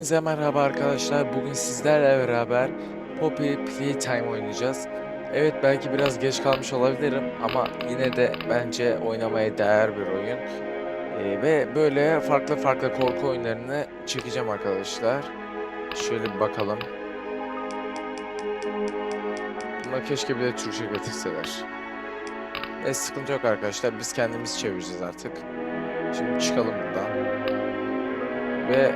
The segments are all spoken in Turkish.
Herkese merhaba arkadaşlar. Bugün sizlerle beraber Poppy Playtime oynayacağız. Evet belki biraz geç kalmış olabilirim ama yine de bence oynamaya değer bir oyun. Ee, ve böyle farklı farklı korku oyunlarını çekeceğim arkadaşlar. Şöyle bir bakalım. Buna keşke bir de Türkçe getirseler. E sıkıntı yok arkadaşlar. Biz kendimiz çevireceğiz artık. Şimdi çıkalım buradan. Ve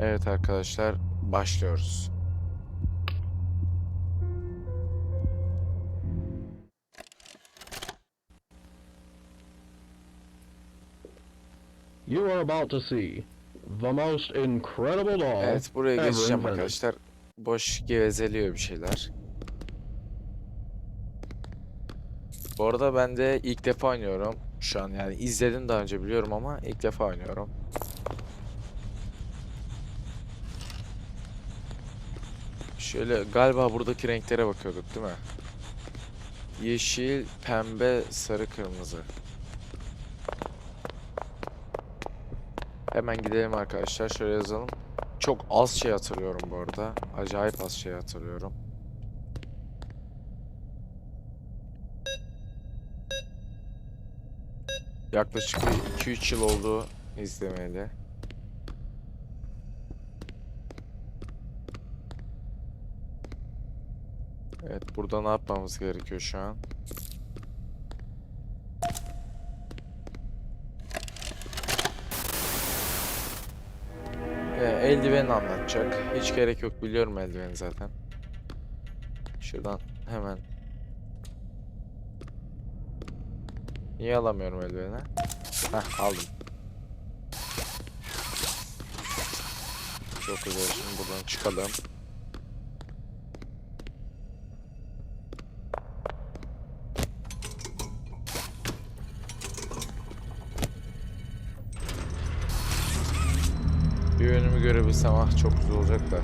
Evet arkadaşlar başlıyoruz. You are about to see the most incredible doll Evet buraya ever geçeceğim invented. arkadaşlar. Boş gevezeliyor bir şeyler. Bu arada ben de ilk defa oynuyorum. Şu an yani izledim daha önce biliyorum ama ilk defa oynuyorum. Şöyle galiba buradaki renklere bakıyorduk değil mi? Yeşil, pembe, sarı, kırmızı. Hemen gidelim arkadaşlar. Şöyle yazalım. Çok az şey hatırlıyorum bu arada. Acayip az şey hatırlıyorum. Yaklaşık bir 2-3 yıl oldu izlemeli. Evet burada ne yapmamız gerekiyor şu an? Ee, eldiven anlatacak. Hiç gerek yok biliyorum eldiveni zaten. Şuradan hemen. Niye alamıyorum eldiveni? Heh aldım. Çok güzel şimdi buradan çıkalım. Bir görebilsem ah çok güzel olacak da.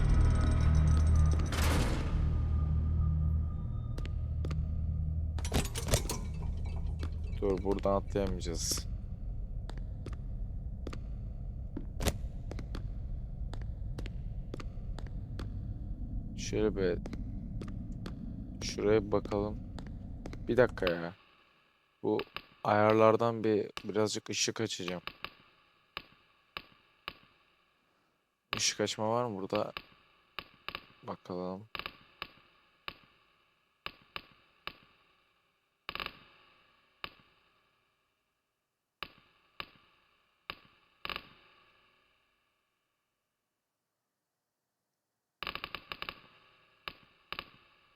Dur buradan atlayamayacağız. Şöyle bir şuraya bakalım. Bir dakika ya. Bu ayarlardan bir birazcık ışık açacağım. Işık açma var mı burada? Bakalım.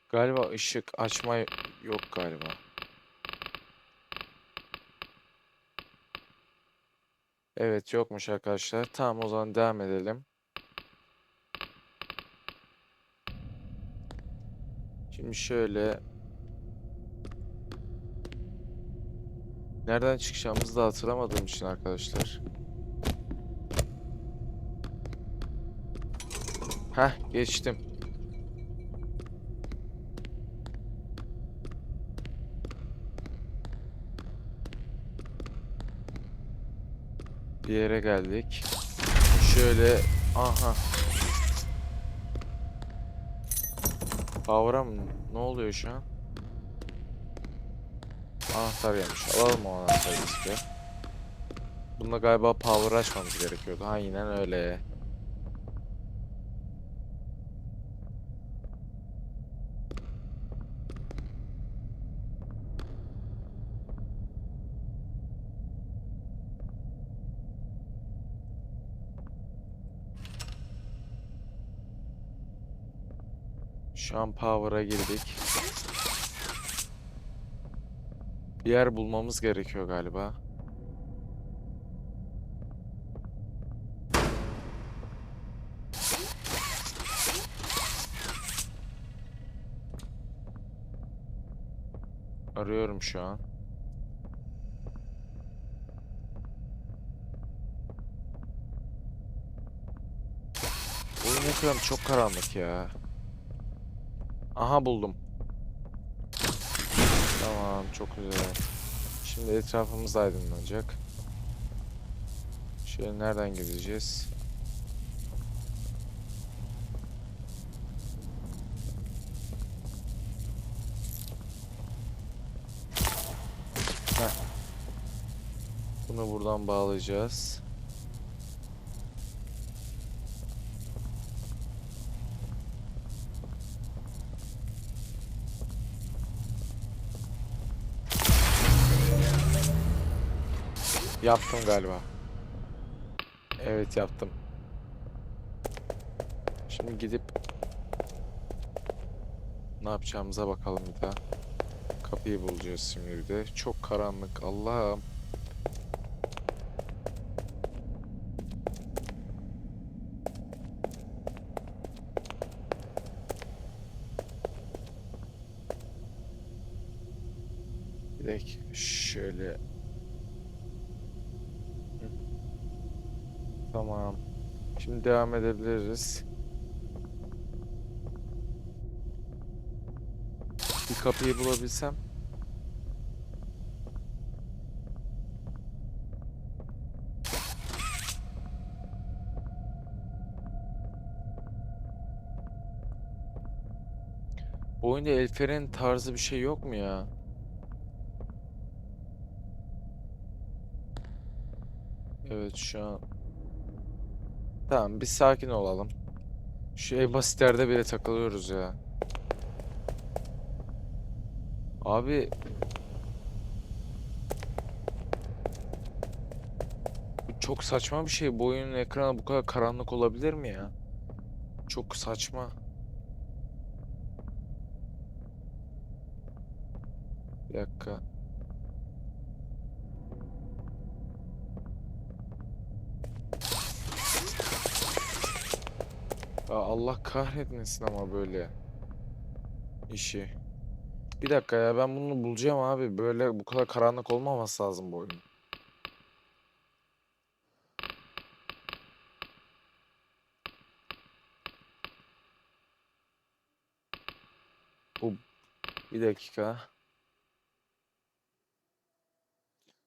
Galiba ışık açma yok galiba. Evet yokmuş arkadaşlar. Tamam o zaman devam edelim. Şimdi şöyle Nereden çıkacağımızı da hatırlamadığım için arkadaşlar. Heh geçtim. Bir yere geldik. Şöyle aha. Power'a mı? Ne oluyor şu an? Anahtar gelmiş. Alalım o anahtarı bir. Bunda galiba power açmamız gerekiyordu. Aynen öyle. Şu an power'a girdik. Bir yer bulmamız gerekiyor galiba. Arıyorum şu an. Oyun ekranı çok karanlık ya. Aha buldum. Tamam çok güzel. Şimdi etrafımız aydınlanacak. Şöyle nereden gideceğiz? Heh. Bunu buradan bağlayacağız. Yaptım galiba. Evet yaptım. Şimdi gidip ne yapacağımıza bakalım bir daha. Kapıyı bulacağız şimdi de. Çok karanlık. Allah'ım. Bir dakika şöyle Hı. Tamam. Şimdi devam edebiliriz. Bir kapıyı bulabilsem. Bu oyunda el freni tarzı bir şey yok mu ya? Evet şu an. Tamam bir sakin olalım. Şu en basitlerde bile takılıyoruz ya. Abi çok saçma bir şey. Bu oyunun ekranı bu kadar karanlık olabilir mi ya? Çok saçma. Bir dakika. Ya Allah kahretmesin ama böyle işi. Bir dakika ya ben bunu bulacağım abi. Böyle bu kadar karanlık olmaması lazım bu oyun. Bu bir dakika.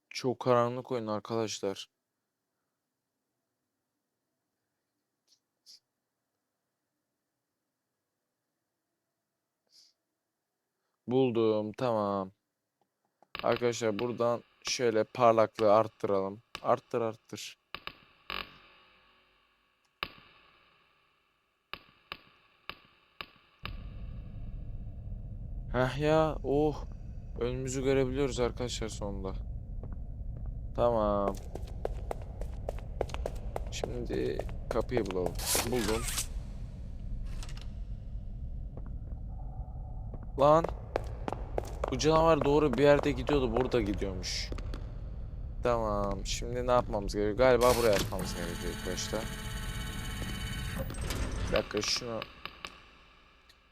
Çok karanlık oyun arkadaşlar. Buldum. Tamam. Arkadaşlar buradan şöyle parlaklığı arttıralım. Arttır arttır. Heh ya. Oh. Önümüzü görebiliyoruz arkadaşlar sonunda. Tamam. Şimdi kapıyı bulalım. Buldum. Lan. Bu canavar doğru bir yerde gidiyordu. Burada gidiyormuş. Tamam. Şimdi ne yapmamız gerekiyor? Galiba buraya atmamız gerekiyor ilk başta. Bir dakika şunu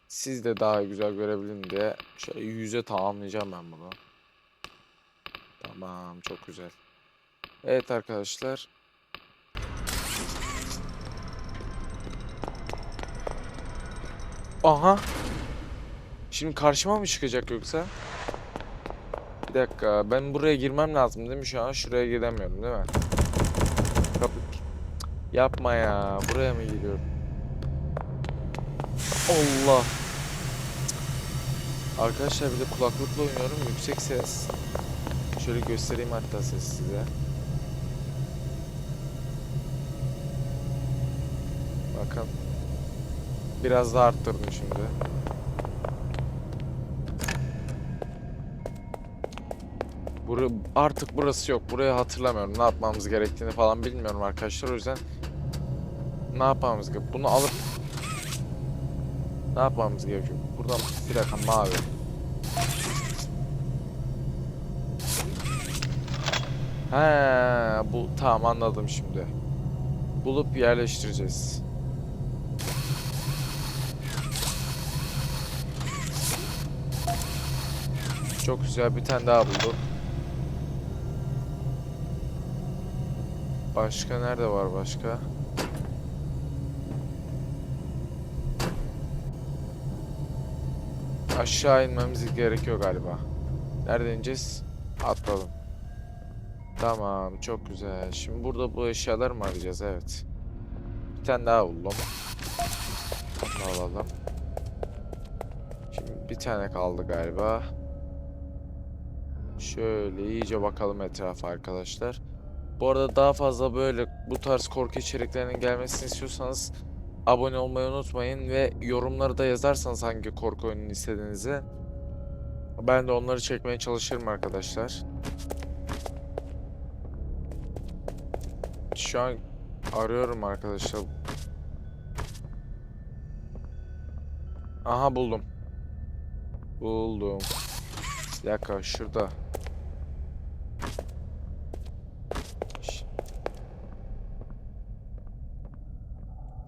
siz de daha güzel görebilin diye şöyle yüze tamamlayacağım ben bunu. Tamam. Çok güzel. Evet arkadaşlar. Aha. Şimdi karşıma mı çıkacak yoksa? Bir dakika. Ben buraya girmem lazım değil mi şu an? Şuraya giremiyorum değil mi? Kapı... Yapma ya. Buraya mı giriyorum? Allah. Arkadaşlar bir de kulaklıkla oynuyorum. Yüksek ses. Şöyle göstereyim hatta ses size. Bakın. Biraz daha arttırdım şimdi. Bura, artık burası yok. Burayı hatırlamıyorum. Ne yapmamız gerektiğini falan bilmiyorum arkadaşlar. O yüzden ne yapmamız gerekiyor? Bunu alıp ne yapmamız gerekiyor? Buradan bir dakika mavi. He, bu tamam anladım şimdi. Bulup yerleştireceğiz. Çok güzel bir tane daha bulduk. Başka nerede var başka? Aşağı inmemiz gerekiyor galiba. Nereden ineceğiz? Atladım. Tamam çok güzel. Şimdi burada bu eşyaları mı arayacağız? Evet. Bir tane daha buldum. Bunu alalım. Şimdi bir tane kaldı galiba. Şöyle iyice bakalım etrafa arkadaşlar. Bu arada daha fazla böyle bu tarz korku içeriklerinin gelmesini istiyorsanız abone olmayı unutmayın ve yorumları da yazarsanız hangi korku oyununu istediğinizi ben de onları çekmeye çalışırım arkadaşlar. Şu an arıyorum arkadaşlar. Aha buldum. Buldum. Bir dakika şurada.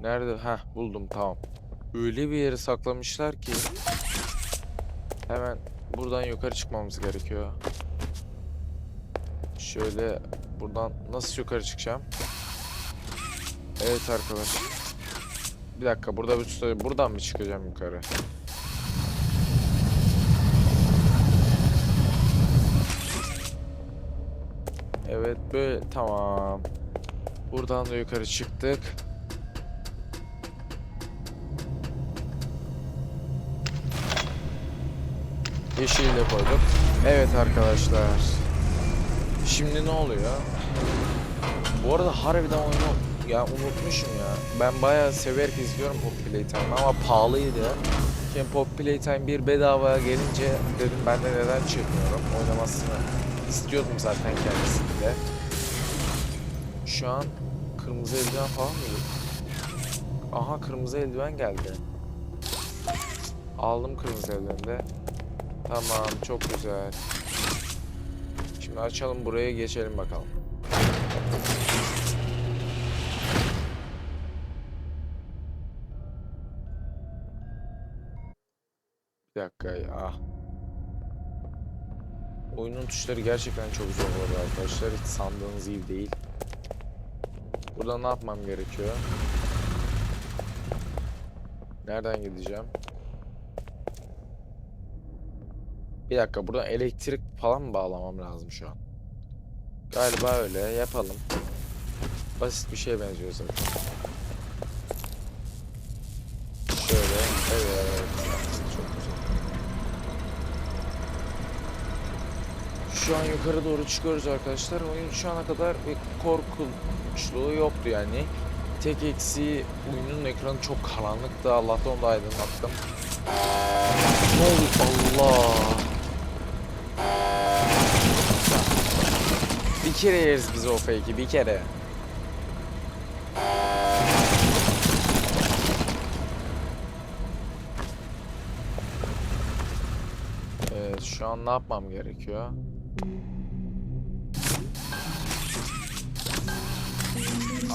Nerede? Ha buldum tamam. Öyle bir yere saklamışlar ki hemen buradan yukarı çıkmamız gerekiyor. Şöyle buradan nasıl yukarı çıkacağım? Evet arkadaş. Bir dakika burada bir buradan mı çıkacağım yukarı? Evet böyle tamam. Buradan da yukarı çıktık. Yeşili de koyduk. Evet arkadaşlar. Şimdi ne oluyor? Bu arada harbiden oyunu ya unutmuşum ya. Ben bayağı severek izliyorum Pop Playtime ama pahalıydı. Şimdi Pop Playtime bir bedava gelince dedim ben de neden çekmiyorum. Oynamasını istiyordum zaten kendisini de. Şu an kırmızı eldiven falan mı? Aha kırmızı eldiven geldi. Aldım kırmızı eldiveni de. Tamam çok güzel. Şimdi açalım buraya geçelim bakalım. Bir dakika ya. Oyunun tuşları gerçekten çok zor arada arkadaşlar. Hiç sandığınız gibi değil. Burada ne yapmam gerekiyor? Nereden gideceğim? Bir dakika buradan elektrik falan mı bağlamam lazım şu an? Galiba öyle yapalım. Basit bir şeye benziyor zaten. Şöyle evet çok güzel. Şu an yukarı doğru çıkıyoruz arkadaşlar. Oyun şu ana kadar bir korkunçluğu yoktu yani. Tek eksiği oyunun ekranı çok karanlıktı. Allah'tan onu da aydınlattım. Ne oldu? Allah! Kere yeriz biz o fake'i bir kere. Evet şu an ne yapmam gerekiyor?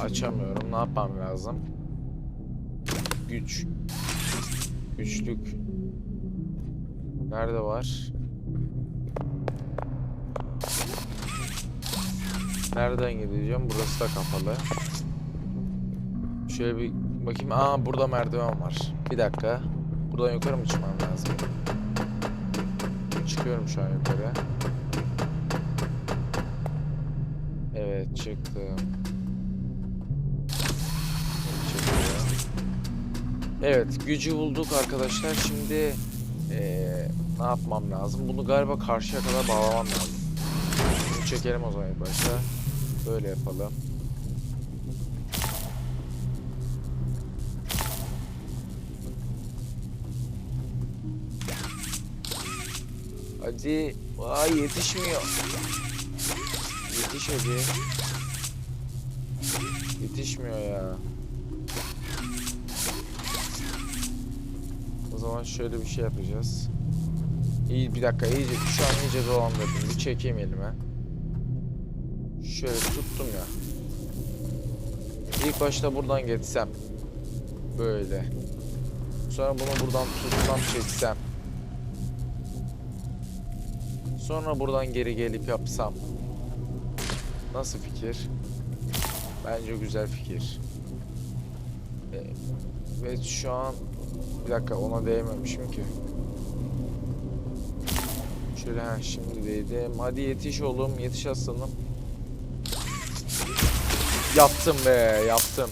Açamıyorum. Ne yapmam lazım? Güç. Güçlük. Nerede var? Nereden gideceğim? Burası da kapalı. Şöyle bir bakayım. Aa burada merdiven var. Bir dakika. Buradan yukarı mı çıkmam lazım? Çıkıyorum şu an yukarı. Evet çıktım. Evet gücü bulduk arkadaşlar. Şimdi eee, ne yapmam lazım? Bunu galiba karşıya kadar bağlamam lazım. Bunu çekelim o zaman başta. Böyle yapalım. Hadi. Vay yetişmiyor. Yetiş hadi. Yetişmiyor ya. O zaman şöyle bir şey yapacağız. İyi bir dakika iyice şu an iyice dolandırdım. Bir çekeyim elime. Şöyle tuttum ya. İlk başta buradan geçsem. Böyle. Sonra bunu buradan tutsam çeksem. Sonra buradan geri gelip yapsam. Nasıl fikir? Bence güzel fikir. Ee, ve şu an bir dakika ona değmemişim ki. Şöyle ha şimdi değdim. Hadi yetiş oğlum, yetiş aslanım. Yaptım be yaptım.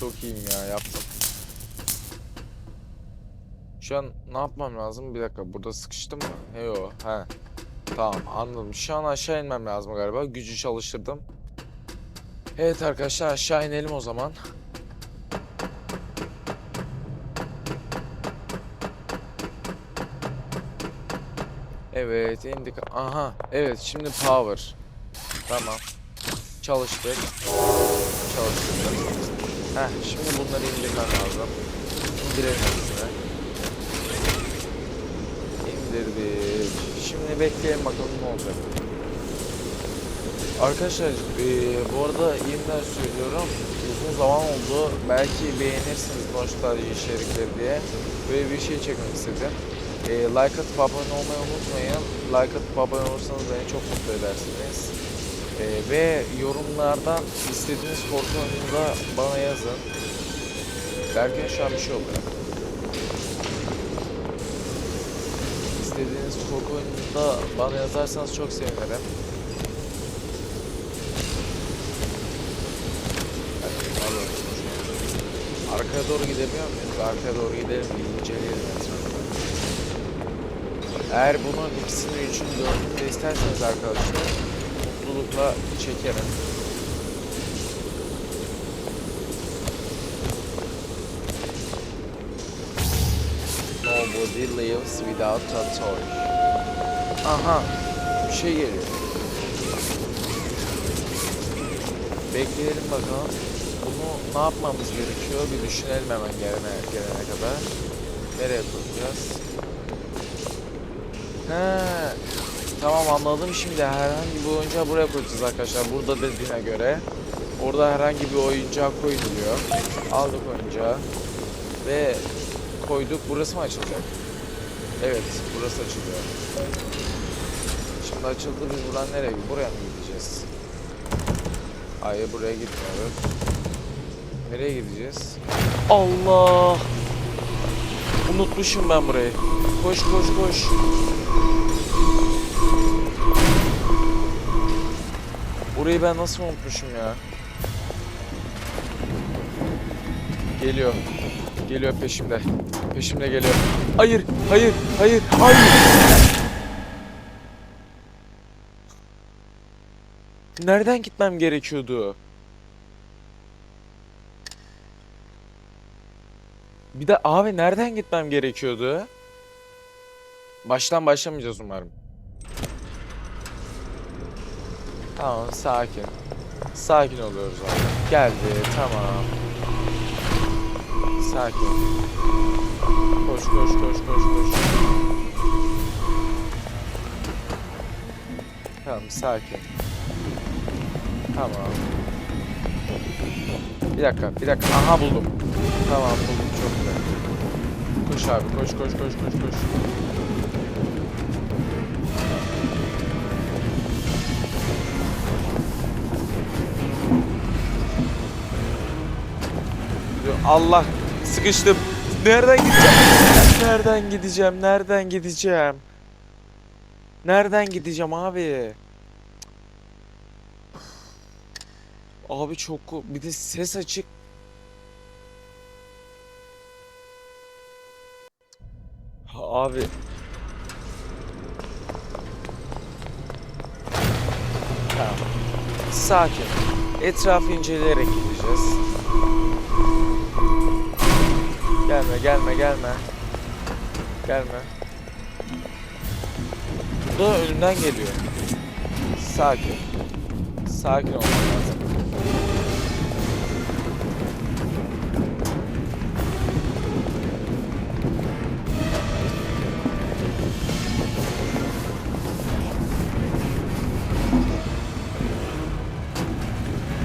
Çok iyiyim ya yaptım. Şu an ne yapmam lazım? Bir dakika burada sıkıştım mı? Yo he. Tamam anladım. Şu an aşağı inmem lazım galiba. Gücü çalıştırdım. Evet arkadaşlar aşağı inelim o zaman. Evet indik. Aha evet şimdi power. Tamam. Çalıştık. Çalıştırdık. Heh şimdi bunları indirmem lazım. İndirelim hepsini. İndirdik. Şimdi bekleyelim bakalım ne olacak. Arkadaşlar eee, bu arada yeniden söylüyorum. Uzun zaman oldu. Belki beğenirsiniz nostalji içerikleri diye. Böyle bir şey çekmek istedim. Eee, like atıp abone olmayı unutmayın. Like atıp abone olursanız beni çok mutlu edersiniz. Eee, ve yorumlardan istediğiniz korku da bana yazın. Derken şu an bir şey oluyor. İstediğiniz korku da bana yazarsanız çok sevinirim. Arkaya doğru gidemiyor muyuz? Arkaya doğru gidelim, inceleyelim etrafı. Eğer bunun ikisini, üçünü, dördünü de isterseniz arkadaşlar mutlulukla çekerim. Nobody lives without a toy. Aha, bir şey geliyor. Bekleyelim bakalım. Bunu ne yapmamız gerekiyor? Bir düşünelim hemen gelene, gelene kadar. Nereye koyacağız? He, tamam anladım şimdi. Herhangi bir oyuncağı buraya koyacağız arkadaşlar. Burada dediğine göre. Orada herhangi bir oyuncağı koyuluyor. Aldık oyuncağı. Ve koyduk. Burası mı açılacak? Evet, burası açılıyor. Şimdi açıldı. Biz buradan nereye? Buraya mı gideceğiz? Hayır, buraya gitmiyoruz. Nereye gideceğiz? Allah! Unutmuşum ben burayı. Koş koş koş. Burayı ben nasıl unutmuşum ya? Geliyor. Geliyor peşimde. Peşimde geliyor. Hayır, hayır, hayır, hayır. Nereden gitmem gerekiyordu? Bir de abi nereden gitmem gerekiyordu? Baştan başlamayacağız umarım. Tamam sakin. Sakin oluyoruz abi. Geldi tamam. Sakin. Koş koş koş koş koş. Tamam sakin. Tamam. Bir dakika bir dakika. Aha buldum. Tamam buldum çok güzel. Koş abi koş koş koş koş koş. Allah sıkıştım. Nereden gideceğim? Nereden gideceğim? Nereden gideceğim? Nereden gideceğim abi? Abi çok bir de ses açık. Abi. Sakin. Etrafı inceleyerek gideceğiz. Gelme, gelme, gelme. Gelme. Bu da önümden geliyor. Sakin. Sakin olman lazım.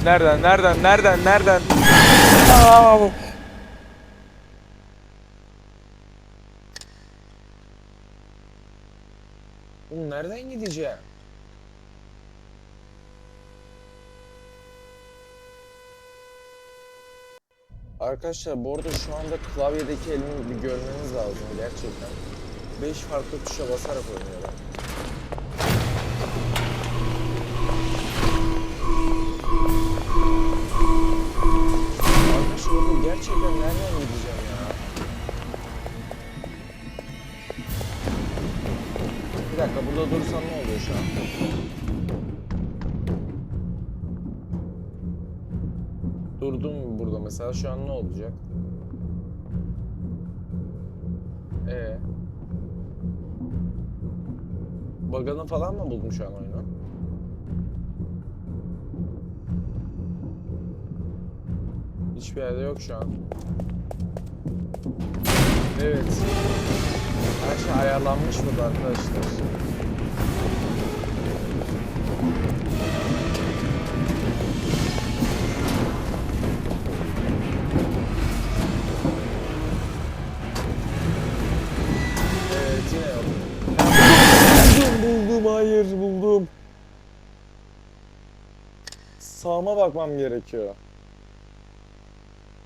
Nereden, nereden, nereden, nereden? Aa! ben gideceğim. Arkadaşlar bu arada şu anda klavyedeki elimi görmeniz lazım gerçekten. 5 farklı tuşa basarak oynuyorlar. Arkadaşlar bu gerçekten nereden dakika burada dursam ne oluyor şu an? Durdum burada mesela şu an ne olacak? Ee. Bug'ını falan mı buldum şu an oyunu? Hiçbir yerde yok şu an. Evet. Her şey ayarlanmış burada arkadaşlar. Evet yine yok. Buldum buldum hayır buldum. Sağıma bakmam gerekiyor.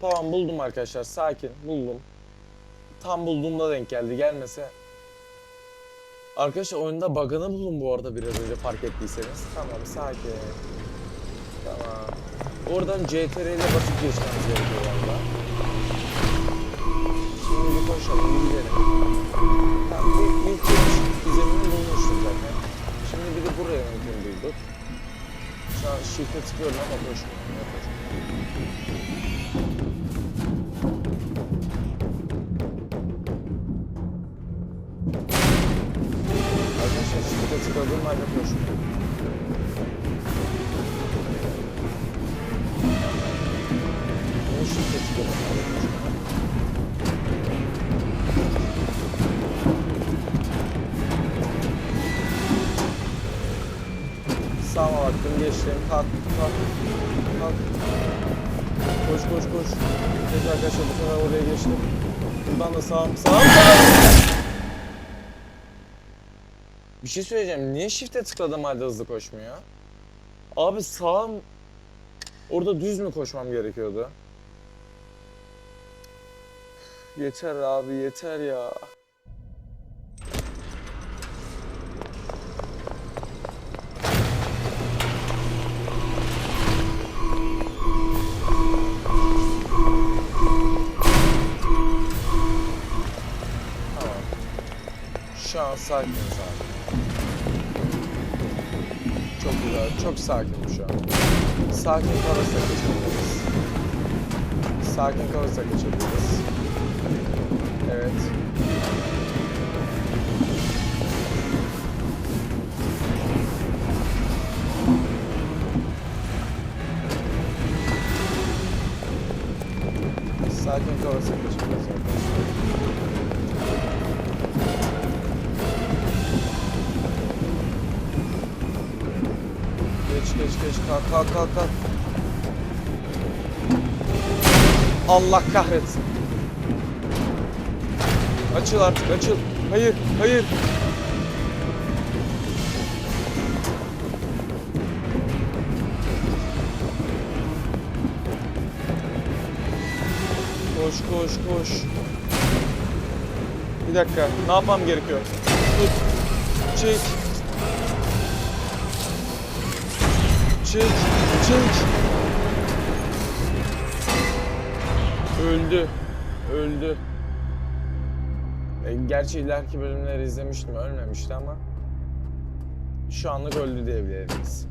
Tamam buldum arkadaşlar sakin buldum. Tam bulduğumda denk geldi gelmese. Arkadaşlar oyunda bug'ını buldum bu arada biraz önce fark ettiyseniz. Tamam sakin. Tamam. Oradan CTRL ile basıp geçmemiz gerekiyor valla. Şimdi bir koşalım bir gidelim. Tamam ilk, ilk gizemini bulmuştuk zaten. Şimdi bir de buraya mümkün bulduk. Şu an shift'e tıkıyorum ama koşmuyorum. Ne koşmuyorum. Shift'e tıkladığım halde koşmuyorum. Bunu tıkladım halde koşmuyorum. Sağıma baktım geçtim. Kalk kalk kalk. Koş koş koş. Evet arkadaşlar bu sefer oraya geçtim. Buradan da sağım sağım sağım. Bir şey söyleyeceğim. Niye shift'e tıkladım halde hızlı koşmuyor? Abi sağım... Orada düz mü koşmam gerekiyordu? Yeter abi yeter ya. Tamam. Şu an sakiniz Çok güzel, çok sakinim şu an. Sakin kalırsak geçebiliriz. Sakin kalırsak geçebiliriz. Evet. Sakin kalırsak geçebiliriz arkadaşlar. Kalk kalk kalk kalk. Allah kahretsin. Açıl artık açıl. Hayır hayır. Koş koş koş. Bir dakika ne yapmam gerekiyor? Tut. Çek. Çek, çek. Öldü. Öldü. E, gerçi ileriki bölümleri izlemiştim. Ölmemişti ama. Şu anlık öldü diyebiliriz.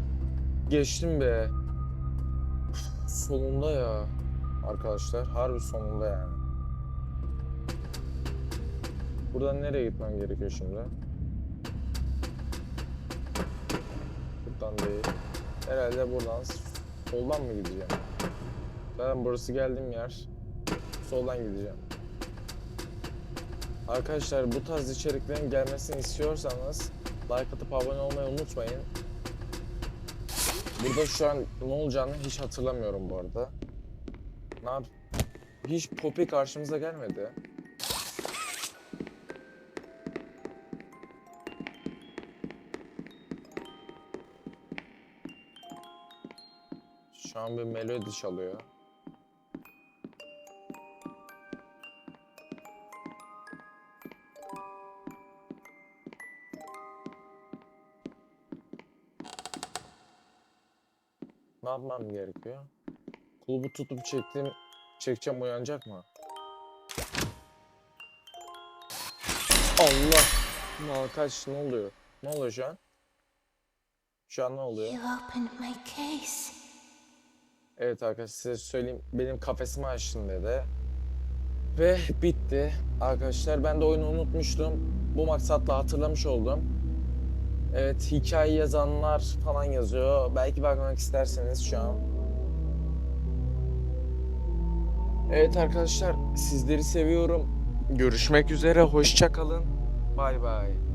Geçtim be. Üf, Sonunda ya. Arkadaşlar harbi sonunda yani. Buradan nereye gitmem gerekiyor şimdi? Buradan değil. Herhalde buradan soldan mı gideceğim? Zaten burası geldiğim yer. Soldan gideceğim. Arkadaşlar bu tarz içeriklerin gelmesini istiyorsanız like atıp abone olmayı unutmayın. Burada şu an ne olacağını hiç hatırlamıyorum bu arada. Ne yap? Hiç Poppy karşımıza gelmedi. An bir melodi çalıyor. Ne yapmam gerekiyor? Kulübü tutup çektiğim Çekeceğim uyanacak mı? Allah! Malkaç ne oluyor? Ne oluyor şu an? Şu an ne oluyor? You opened my case. Evet arkadaşlar size söyleyeyim. Benim kafesimi açtın dedi. Ve bitti. Arkadaşlar ben de oyunu unutmuştum. Bu maksatla hatırlamış oldum. Evet hikaye yazanlar falan yazıyor. Belki bakmak isterseniz şu an. Evet arkadaşlar sizleri seviyorum. Görüşmek üzere. Hoşça kalın. Bay bay.